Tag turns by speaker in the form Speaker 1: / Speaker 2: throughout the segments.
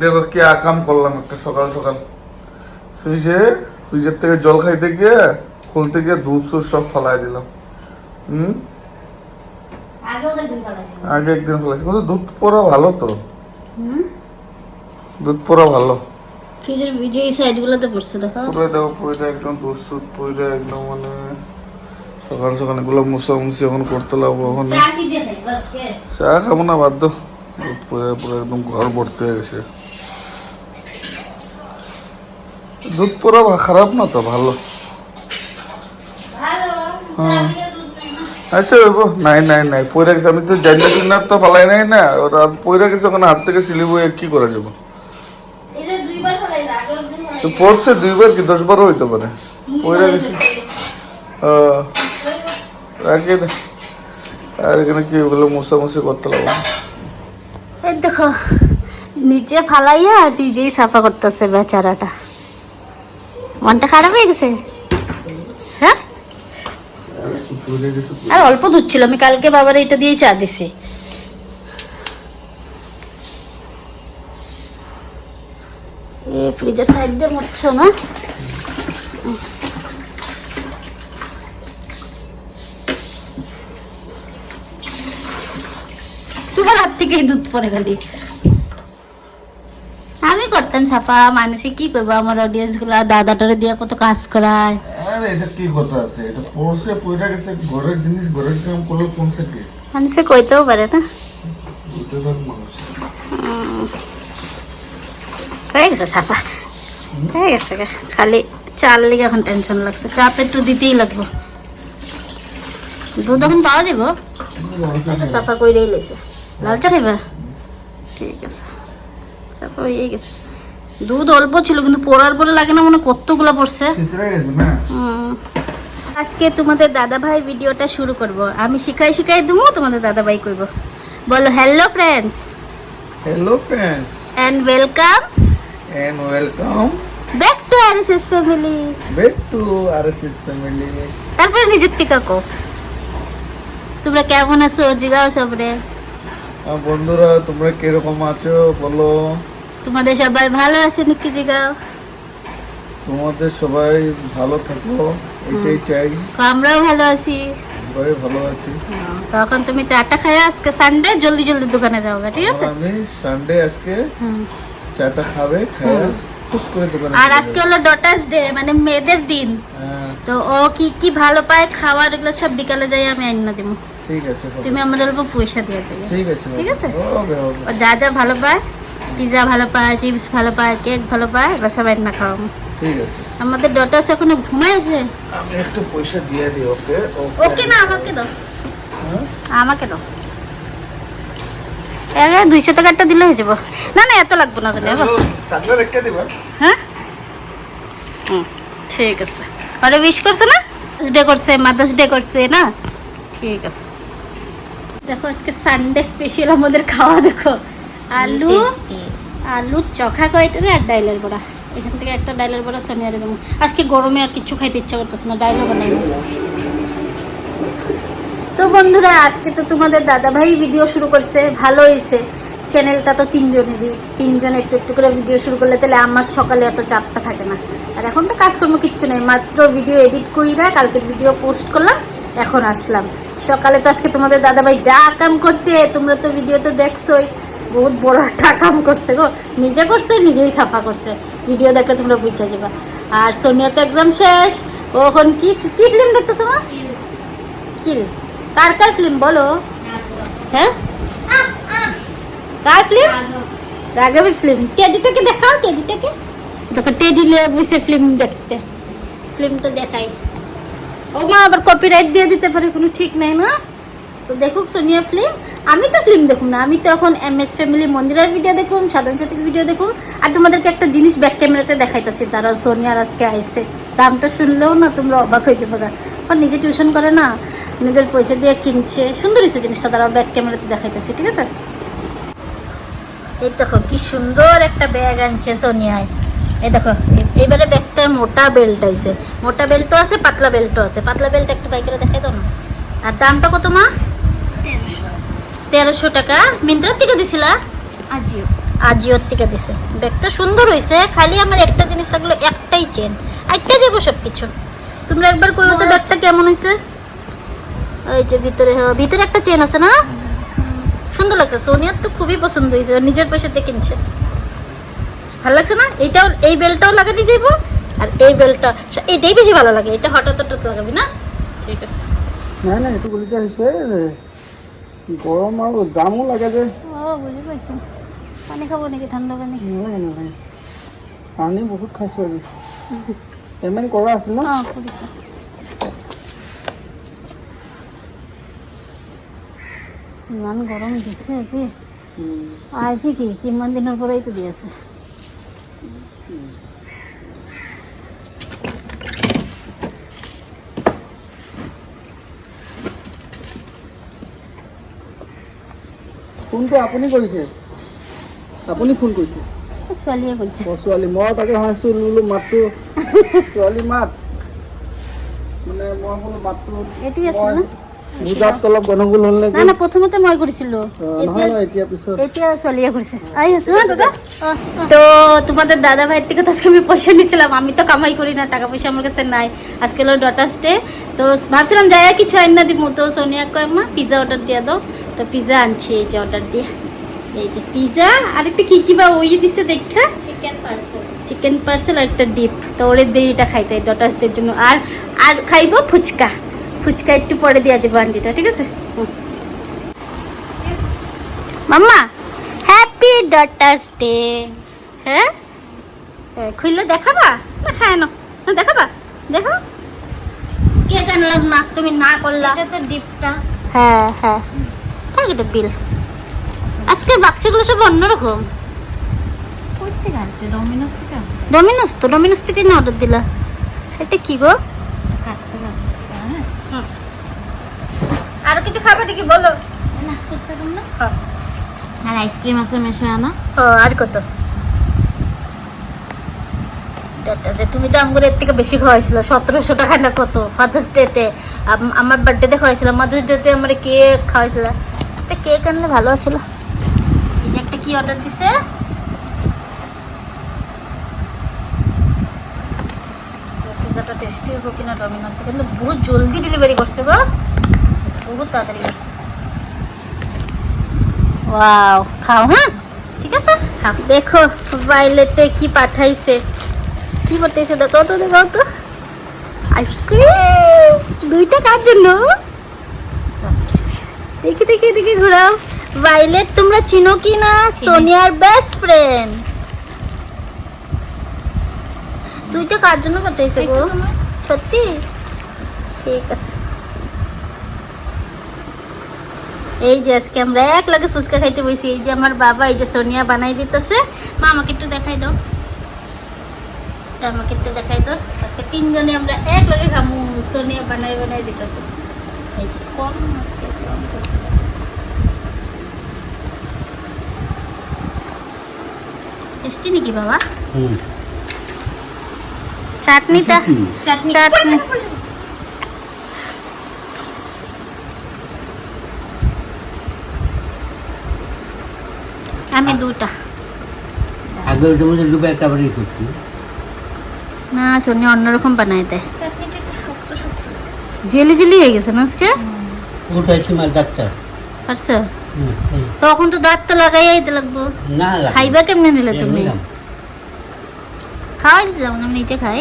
Speaker 1: দেখো কি আকাম করলাম একটা সকাল সকাল। ফ্রিজে ফ্রিজের থেকে জল খাইতে গিয়ে খুলতে গিয়ে দুধ সুদ সব ফলাই দিলাম। হুম? আগে একদিন ফেলাইছি কিন্তু দুধ পোড়া ভালো তো।
Speaker 2: হুম?
Speaker 1: দুধ পোড়া ভালো।
Speaker 2: ফ্রিজের ভিজে এই সাইডগুলোতে পড়ছে দেখো।
Speaker 1: পুরো দেখো পুরোটা একদম দুধ সুদ পুরোটা একদম মানে সকাল সকাল এগুলো মুসামুসি এখন করতে লাগবো এখন।
Speaker 2: চা
Speaker 1: খাব না বাধ্য। পুরো একদম ঘর ভর্তি হয়ে গেছে। দুধ পোড়া ভা- খারাপ না তো? ভালো।
Speaker 2: দুধ
Speaker 1: আচ্ছা বাবু নাই নাই নাই। পয়রা গেছে আমি তো জানি না তো ফালাই নাই না। ওরা পয়রা গেছে ওখানে হাত থেকে সিলিব কি করা যাবে? তো পড়ছে দুইবার কি দশ বারও হইতে পারে? পয়রা গেছে। রাখি আর এখানে কি মুসামুসি করতে লাগবে?
Speaker 2: এই দেখো নিচে ফালাইয়া নিজেই সাফা করতেছে বেচারাটা। মনটা খারাপ হয়ে গেছে? হ্যাঁ? আর অল্প দুধ ছিল, আমি কালকে বাবার এটা দিয়েই চা দিছি। ফ্রিজের সাইড দিয়ে মরছ না? তোমার হাত থেকেই দুধ খালি। আমি করতাম ছাপা? মানুষে কি করব? আমার অডিয়েন্সগুলা দাদাটারে দিয়ে কত কাজ করায়।
Speaker 1: আরে এটা কি কথা আছে? এটা পড়ছে পয়রা গেছে ঘরের জিনিস ঘরের কাম করলে কোনছে কি?
Speaker 2: মানুষে কইতেও পারে না।
Speaker 1: বুঝতে থাক মানুষ।
Speaker 2: হয়ে গেছে ছাপা। হয়ে গেছে খালি চাল লিগে এখন টেনশন লাগছে। চা তো একটু দিতেই লাগবে। দুধ এখন পাওয়া যাব এটা সাফা কইরেই লেছে লাল চা খাইবা? ঠিক আছে। সাফা হয়ে গেছে। দুধ অল্প ছিল কিন্তু পড়ার পরে লাগে না মনে কতগুলো পড়ছে। আজকে তোমাদের দাদা ভাই ভিডিওটা শুরু করব। আমি শিখাই শিখাই দেবো তোমাদের দাদা ভাই কইব। বলো hello friends
Speaker 1: hello friends
Speaker 2: and welcome
Speaker 1: and welcome
Speaker 2: back to RSS family
Speaker 1: back to RSS family.
Speaker 2: তারপরে নিজের টিকা কো তোমরা কেমন আছো? জিগাও সবরে।
Speaker 1: বন্ধুরা তোমরা কীরকম আছো? বলো।
Speaker 2: তোমাদের সবাই ভালো আছে নাকি জিগাও
Speaker 1: তোমাদের সবাই ভালো থাকো এটাই চাই।
Speaker 2: আমরাও ভালো আছি।
Speaker 1: সবাই ভালো আছি।
Speaker 2: তখন তুমি চাটা খাই আজকে সানডে জলদি জলদি দোকানে যাও ঠিক আছে?
Speaker 1: আমি সানডে আজকে চাটা খাবে খায় খুশ করে দোকানে
Speaker 2: আর আজকে হলো ডটার্স ডে মানে মেয়েদের দিন।
Speaker 1: হ্যাঁ,
Speaker 2: তো ও কি কি ভালো পায় খাওয়ার এগুলো সব বিকালে যাই আমি আইনা দিব
Speaker 1: ঠিক আছে
Speaker 2: তুমি আমার অল্প পয়সা দিয়ে যাবে
Speaker 1: ঠিক আছে
Speaker 2: ঠিক আছে? ও যা যা ভালো পায়। পিৎজা ভালো পায় চিপস ভালো পায় কেক ভালো পায় এগুলো সব না খাওয়াবো
Speaker 1: ঠিক আছে।
Speaker 2: আমাদের ডটার্স এখনও ঘুমাইছে।
Speaker 1: আমি একটু পয়সা দিয়ে দিই ওকে?
Speaker 2: ওকে না আমাকে দাও।
Speaker 1: হ্যাঁ?
Speaker 2: আমাকে দাও। এর দুইশো টাকারটা দিলে হয়ে যাব। না না এত লাগবে না জানি
Speaker 1: থাকলে রেখে দিবা?
Speaker 2: হ্যাঁ? ঠিক আছে। আরে উইশ করছ না? ডে করছে মাদার্স ডে করছে না? ঠিক আছে। দেখো আজকে সানডে স্পেশাল আমাদের খাওয়া দেখো। আলু আলু চখা কয়টা আর ডাইলের বড়া? এখান থেকে একটা ডাইলের বড়া সোনিয়ারে দেবো। আজকে গরমে আর কিছু খাইতে ইচ্ছা করতেছে না ডাইলও বানাই তো বন্ধুরা আজকে তো তোমাদের দাদা ভাই ভিডিও শুরু করছে ভালো হয়েছে চ্যানেলটা তো তিনজনেরই। তিনজন একটু একটু করে ভিডিও শুরু করলে তাহলে আমার সকালে এত চাপটা থাকে না। আর এখন তো কাজকর্ম কিচ্ছু নেই মাত্র ভিডিও এডিট কইরা কালকের ভিডিও পোস্ট করলাম এখন আসলাম। সকালে তো আজকে তোমাদের দাদা ভাই যা কাম করছে তোমরা তো ভিডিও তো দেখছোই। বহুত বড় একটা কাম করছে গো। নিজে করছে নিজেই সাফা করছে। ভিডিও দেখলে তোমরা বুঝতে যাবা। আর সোনিয়া তো এক্সাম শেষ। ও এখন কি কি ফিল্ম দেখতেছো মা কিল কার কার ফিল্ম বলো। হ্যাঁ? কার ফিল্ম রাঘবের ফিল্ম টেডিটাকে দেখাও টেডিটাকে। দেখো টেডি বসে ফিল্ম দেখতে। ফিল্মটা দেখাই। ও মা আবার কপিরাইট দিয়ে দিতে পারে কোনো ঠিক নাই না? তো দেখুক সোনিয়া ফিল্ম আমি তো ফিল্ম দেখুন না। আমি তো এখন এম এস ফ্যামিলি মন্দিরের ভিডিও দেখুন সাধারণ সাথীর ভিডিও দেখুন আর তোমাদেরকে একটা জিনিস ব্যাক ক্যামেরাতে দেখাইতেছি তারা সোনিয়ার আজকে আইসে দামটা শুনলেও না তোমরা অবাক হয়ে যাবে। আর নিজে টিউশন করে না, নিজের পয়সা দিয়ে কিনছে। সুন্দর হয়েছে জিনিসটা, তারা ব্যাক ক্যামেরাতে দেখাইতেছে, ঠিক আছে? এই দেখো, কি সুন্দর একটা ব্যাগ আনছে সোনিয়ায়। এই দেখো, এইবারে ব্যাগটার মোটা বেল্ট আইছে। মোটা বেল্টও আছে, পাতলা বেল্টও আছে। পাতলা বেল্ট একটা বাইকের দেখাই দাও না। আর দামটা কত মা? তেরোশো। টাকা? মিন্ত্রার থেকে দিছিলা?
Speaker 3: আজিও।
Speaker 2: আজিওর থেকে দিছে। ব্যাগটা সুন্দর হয়েছে খালি আমার একটা জিনিস লাগল একটাই চেন একটা দেবো সব কিছু তোমরা একবার কই তো ব্যাগটা কেমন হয়েছে ওই যে ভিতরে হ্যাঁ, ভিতরে একটা চেন আছে না? সুন্দর লাগছে। সোনিয়ার তো খুবই পছন্দ হয়েছে নিজের পয়সাতে কিনছে। ভালো লাগছে না? এইটাও এই বেলটাও লাগানি যাইব আর এই বেলটা এটাই বেশি ভালো লাগে। এটা হঠাৎ হঠাৎ লাগাবি না? ঠিক আছে।
Speaker 3: নাই নাই এইটো গুলিতে গৰম আৰু জামো লাগে যে।
Speaker 2: ও বুজি পাইছো। পানি খাব নাকি ঠান্ডা পানি?
Speaker 3: নালাগে নালাগে। পানী বহুত খাইছোঁ আজি। পে'মেণ্ট কৰা আছিল ন?
Speaker 2: অ কৰিছে। ইমান গৰম দিছে আজি। আজি কি? কিমান দিনৰ পৰাইতো দি আছে?
Speaker 3: ফোনটো আপুনি কৰিছে? আপুনি ফোন কৰিছে?
Speaker 2: ছোৱালীয়ে কৰিছে।
Speaker 3: অঁ ছোৱালী মই তাকে ভাবিছোঁ বোলো মাতটো ছোৱালী মাত। মানে মই বোলো মাতটো
Speaker 2: এইটোৱে আছিল ন?
Speaker 3: মোৰ অলপ গণ্ডগোল হ'ল নেকি
Speaker 2: না না প্ৰথমতে মই কৰিছিলো।
Speaker 3: অঁ, নহয় নহয় এতিয়া পিছত।
Speaker 2: এতিয়া ছোৱালীয়ে কৰিছে। আহি আছো দাদা। তো তোমাদের দাদা ভাইয়ের থেকে আজকে আমি পয়সা নিয়েছিলাম আমি তো কামাই করি না টাকা পয়সা আমার কাছে নাই। আজকে হলো ডটার্স ডে তো ভাবছিলাম যাই কিছু আইনা দিব তো সোনিয়া কয় মা পিজা অর্ডার দিয়ে দাও। তো পিজা আনছি এই যে অর্ডার দিয়ে। এই যে পিজা আর একটা কি কি বা ওই দিছে দেখা? চিকেন পার্সেল চিকেন পার্সেল আর একটা ডিপ তো ওরে দিয়ে এটা খাইতে ডটার্স ডের জন্য। আর আর খাইবো ফুচকা। ফুচকা একটু পরে দেওয়া যাবে আন্টিটা ঠিক আছে। মাম্মা হ্যাপি ডটার্স ডে হ্যাঁ? খুললে দেখাবা? না খায় না। না দেখাবা? দেখো। কে জানলাম না তুমি না করলা। এটা তো ডিপটা হ্যাঁ হ্যাঁ। থাক এটা বিল? আজকে বাক্সগুলো সব অন্যরকম।
Speaker 4: ডমিনোস
Speaker 2: তো ডমিনোস থেকে না অর্ডার দিলা। এটা কি গো?
Speaker 4: হ্যাঁ
Speaker 2: আরও কিছু খাবে নাকি বলো?
Speaker 4: না ফুচকা খাম না।
Speaker 2: হ্যাঁ।
Speaker 4: আর আইসক্রিম আছে মেশো আনা।
Speaker 2: ও আর কত? তুমি তো আমগুলো এর থেকে বেশি খাওয়াইছিল সতেরোশো টাকা না কত? ফাদার্স ডেতে আমার বার্থডেতে খাওয়াইছিল মাদার্স ডেতে আমার কে খাওয়াইছিল? একটা কেক আনলে ভালো ছিল এই যে একটা কি অর্ডার দিছে? পিজাটা টেস্টি হবে কিনা ডমিনোসটা কিন্তু বহুত জলদি ডেলিভারি করছে গো। বহুত তাড়াতাড়ি করছে। ওয়াও খাও হ্যাঁ? ঠিক আছে? খাও। দেখো ভাইলেটে কি পাঠাইছে। কি পাঠাইছে? দেখো তো দেখো তো আইসক্রিম দুইটা কার জন্য? দেখি দেখি দেখি ঘোরাও। ভাইলেট তোমরা চিনো কি না? সোনিয়ার বেস্ট ফ্রেন্ড দুইটা কার জন্য পাঠাইছে গো? সত্যি? ঠিক আছে। এই যে আজকে আমরা এক লাগে ফুচকা খাইতে বসি এই যে আমার বাবা এই যে সোনিয়া বানাই দিতেছে। মা আমাকে একটু দেখাই দাও। আমাকে একটু দেখাই দাও। আজকে তিনজনে আমরা এক লগে খামু। সোনিয়া বানাই বানাই দিতেছে। এই যে কম আজকে। টেস্টি নাকি বাবা চাটনিটা চাটনি আমি দুটা
Speaker 5: আগে মধ্যে ডুবে
Speaker 2: না সোনি অন্যরকম বানাই দেয়
Speaker 4: চাটনিটা একটু শক্ত শক্ত
Speaker 2: জেলি জেলি হয়ে গেছে না আজকে
Speaker 5: উঠাইছি মাল ডাক্তার।
Speaker 2: পারছ তখন তো দাঁত তো লাগাই দিতে লাগবো।
Speaker 5: না
Speaker 2: খাইবা কেমনে নিলে তুমি। খাওয়াই দিলাম আমি নিচে খাই।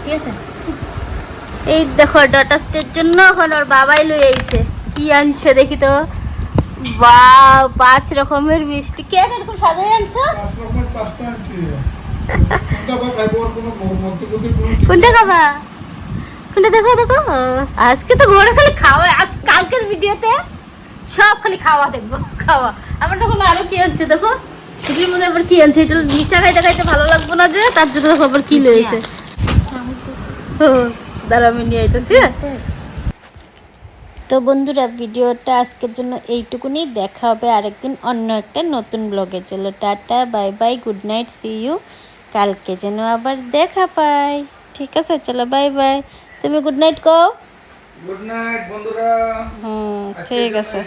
Speaker 4: ঠিক আছে?
Speaker 2: এই দেখো ডাটা স্টের জন্য এখন ওর বাবাই লই আইছে। কি আনছে দেখি তো। বাহ পাঁচ রকমের মিষ্টি। কে এরকম সাজাই আনছো?
Speaker 1: বা
Speaker 2: কোনটা খাবা? দেখো দেখো। আজকে তো ঘরে খালি খাওয়া আজ কালকের ভিডিওতে সব খালি খাওয়া দেখব খাওয়া। আমার তখন আরও কি আনছে দেখো? মধ্যে আবার কি আনছে? এটা মিঠা খাইতে খাইতে ভালো লাগবো না যে তার জন্য দেখো আবার কি
Speaker 4: তো
Speaker 2: দাঁড়া আমি নিয়ে আইতেছি তো বন্ধুরা ভিডিওটা আজকের জন্য এইটুকুনি। দেখা হবে আরেকদিন অন্য একটা নতুন ব্লগে চলো tata bye bye good night see you কালকে যেন আবার দেখা পাই। ঠিক আছে চলো বাই বাই। তুমি গুড নাইট কও।
Speaker 1: গুড নাইট বন্ধুরা।
Speaker 2: হুম
Speaker 1: ঠিক আছে।